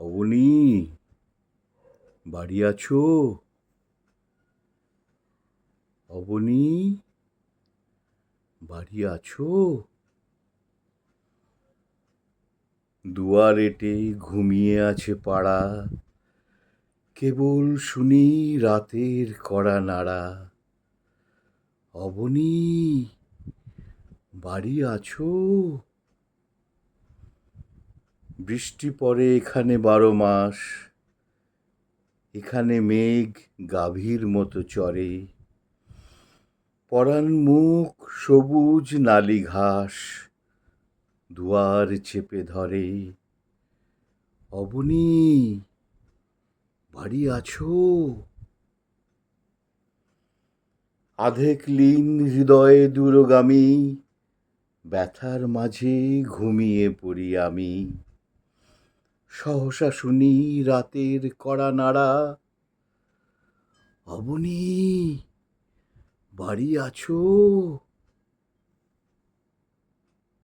অবনী, বাড়ি আছো? অবনী, বাড়ি আছো? দুয়ারেটে ঘুমিয়ে আছে পাড়া, কেবল শুনি রাতের কড়া নাড়া। অবনী, বাড়ি আছো? বৃষ্টি পড়ে এখানে বারো মাস, এখানে মেঘ গাভীর মতো চরে পরাণ মুখ সবুজ নালি ঘাস, দুয়ার চেপে ধরে। অবনী, বাড়ি আছো? আধেক লীন হৃদয়ে দূরগামী, ব্যথার মাঝে ঘুমিয়ে পড়ি আমি। সহসা শুনি রাতের কড়া নাড়া। অবনী বাড়ি আছো?